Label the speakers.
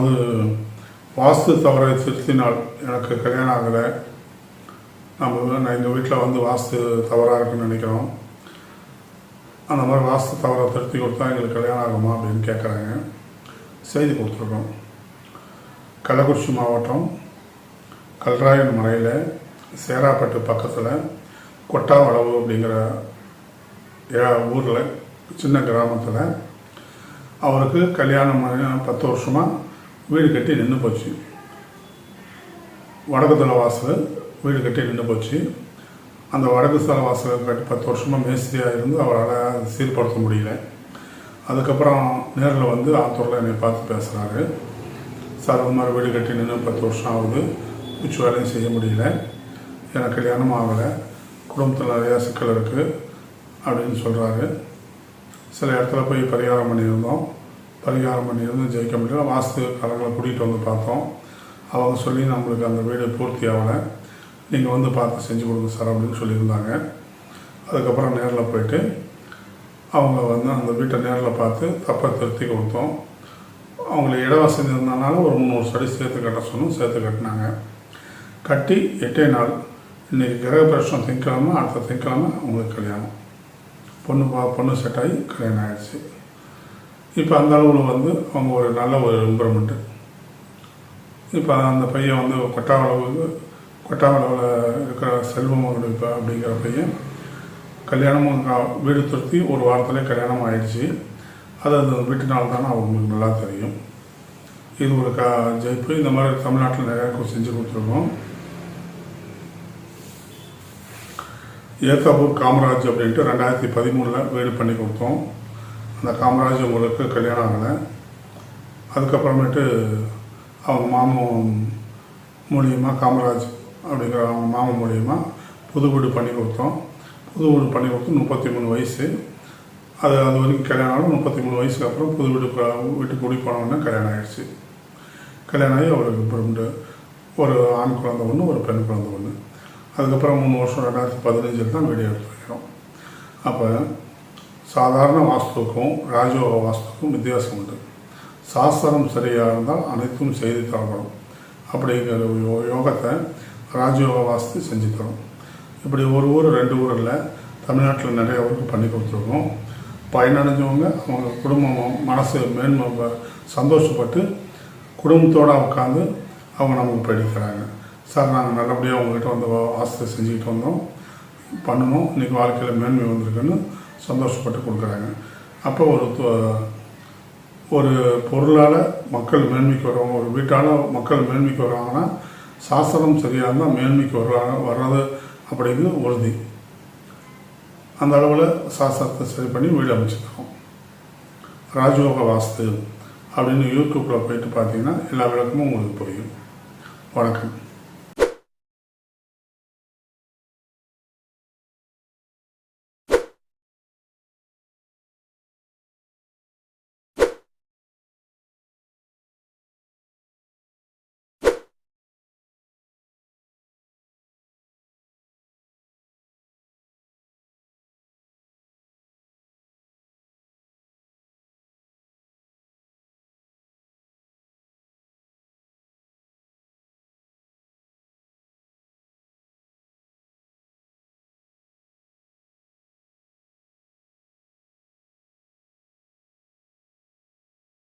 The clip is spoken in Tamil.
Speaker 1: அது வாஸ்து தவறை திருத்தினால் எனக்கு கல்யாணம் ஆகலை. நம்ம நான் எங்கள் வீட்டில் வந்து வாஸ்து தவறாக இருக்குன்னு நினைக்கிறோம். அந்த மாதிரி வாஸ்து தவறை திருத்தி கொடுத்தா எங்களுக்கு கல்யாணம் ஆகுமா அப்படின்னு கேட்குறாங்க செய்தி கொடுத்துருக்கோம். கள்ளக்குறிச்சி மாவட்டம் கல்ராயன் மலையில் சேராப்பட்டு பக்கத்தில் கொட்டாவளவு அப்படிங்கிற ஊரில் சின்ன கிராமத்தில் அவருக்கு கல்யாணம் பத்து வருஷமாக வீடு கட்டி நின்று போச்சு. வடக்கு தலை வாசல் வீடு கட்டி நின்று போச்சு. அந்த வடக்கு தலை வாசல் கட்டி பத்து வருஷமாக மேஸ்திரியாக இருந்து அவரால் சீர்படுத்த முடியல. அதுக்கப்புறம் நேரில் வந்து ஆத்தூரில் என்னை பார்த்து பேசுகிறாரு சார் அது மாதிரி வீடு கட்டி நின்று பத்து வருஷம் ஆகுது. உச்சி வேலையும் செய்ய முடியல. எனக்கு கல்யாணம் ஆகலை. குடும்பத்தில் நிறையா சிக்கல் இருக்குது அப்படின்னு சொல்கிறாரு சில இடத்துல போய் பரிகாரம் பண்ணியிருந்தோம். பரிகாரம் பண்ணியிருந்து ஜெயிக்க முடியல. வாஸ்து கலங்களை கூட்டிகிட்டு வந்து பார்த்தோம். அவங்க சொல்லி நம்மளுக்கு அந்த வீடு பூர்த்தி ஆகலை. நீங்கள் வந்து பார்த்து செஞ்சு கொடுங்க சார் அப்படின்னு சொல்லியிருந்தாங்க. அதுக்கப்புறம் நேரில் போயிட்டு அவங்க வந்து அந்த வீட்டை நேரில் பார்த்து தப்பை திருத்தி கொடுத்தோம். அவங்களுக்கு இட வசதி இருந்தனால ஒரு முந்நூறு சடி சேர்த்து கட்ட சொன்னோம். சேர்த்து கட்டினாங்க. கட்டி எட்டே நாள். இன்றைக்கி கிரகப்பிரவேசம் திங்கக்கிழமை அடுத்த திங்கக்கிழமை அவங்களுக்கு கல்யாணம். பொண்ணு பா பொண்ணு செட் ஆகி கல்யாணம் ஆகிடுச்சு இப்போ அந்த அளவில் வந்து அவங்க ஒரு நல்ல ஒரு இம்ப்ரூவ்மெண்ட்டு. இப்போ அந்த பையன் வந்து கொட்டாவளவுக்கு கொட்டாவளவில் இருக்கிற செல்வம் இப்போ அப்படிங்கிற பையன் கல்யாணமும் கா- வீடு துருத்தி ஒரு வாரத்திலே கல்யாணம் ஆயிடுச்சு. அது அந்த நாள் தானே அவங்களுக்கு நல்லா தெரியும். இது ஒரு கா ஜெயிப்பு. இந்த மாதிரி தமிழ்நாட்டில் நிறையா செஞ்சு கொடுத்துருக்கோம். ஏத்தாப்பூர் காமராஜ் அப்படின்ட்டு ரெண்டாயிரத்தி பதிமூணில் வீடு பண்ணி கொடுத்தோம். அந்த காமராஜ் உங்களுக்கு கல்யாணம் ஆகலை. அதுக்கப்புறமேட்டு அவங்க மாமன் மூலியமாக காமராஜ் அப்படிங்கிற அவங்க மாமன் மூலியமாக புது வீடு பண்ணி கொடுத்தோம். புது வீடு பண்ணி கொடுத்து முப்பத்தி மூணு வயசு. அது அது வரைக்கும் கல்யாணம் ஆகும் முப்பத்தி மூணு வயசுக்கு அப்புறம் புது வீடு வீட்டுக்கு குடி போனவுடனே கல்யாணம் ஆகிடுச்சு கல்யாணம் ஆகி அவருக்கு ரெண்டு ஒரு ஆண் குழந்தை ஒன்று ஒரு பெண் குழந்தை ஒன்று அதுக்கப்புறம் மூணு வருஷம் ரெண்டாயிரத்தி பதினஞ்சில் தான் வீடியோ எடுத்துருக்கிறோம். அப்போ சாதாரண வாஸ்துக்கும் ராஜயோக வாஸ்துக்கும் வித்தியாசம் உண்டு. சாஸ்திரம் சரியாக இருந்தால் அனைத்தும் செய்து தரப்படும். அப்படிங்கிற யோ- யோகத்தை ராஜயோக வாஸ்து செஞ்சு தரும். இப்படி ஒரு ஊர் ரெண்டு ஊரில் தமிழ்நாட்டில் நிறைய ஊருக்கு பண்ணி கொடுத்துருக்கோம். பயனடைஞ்சவங்க அவங்க குடும்பம் மனசு மேன்மை சந்தோஷப்பட்டு குடும்பத்தோடு உட்காந்து அவங்க நமக்கு படிக்கிறாங்க சார் நாங்கள் நல்லபடியாக உங்ககிட்ட வந்து வா- வாஸ்து செஞ்சுக்கிட்டு வந்தோம். பண்ணணும். இன்றைக்கி வாழ்க்கையில் மேன்மை வந்திருக்குன்னு சந்தோஷப்பட்டு கொடுக்குறாங்க அப்போ ஒரு ஒரு பொருளால் மக்கள் மேன்மைக்கு வருவாங்க ஒரு வீட்டால் மக்கள் மேன்மைக்கு வருவாங்கன்னா சாஸ்திரம் சரியாக இருந்தால் மேன்மைக்கு வருவாங்க வர்றது அப்படிங்கிறது உறுதி. அந்த அளவில் சாஸ்திரத்தை சரி பண்ணி வீடு அமைச்சிருக்கோம். ராஜயோக வாஸ்து அப்படின்னு யூடியூப்பில் போயிட்டு பார்த்தீங்கன்னா எல்லா விளக்கமும் உங்களுக்கு புரியும். வணக்கம்.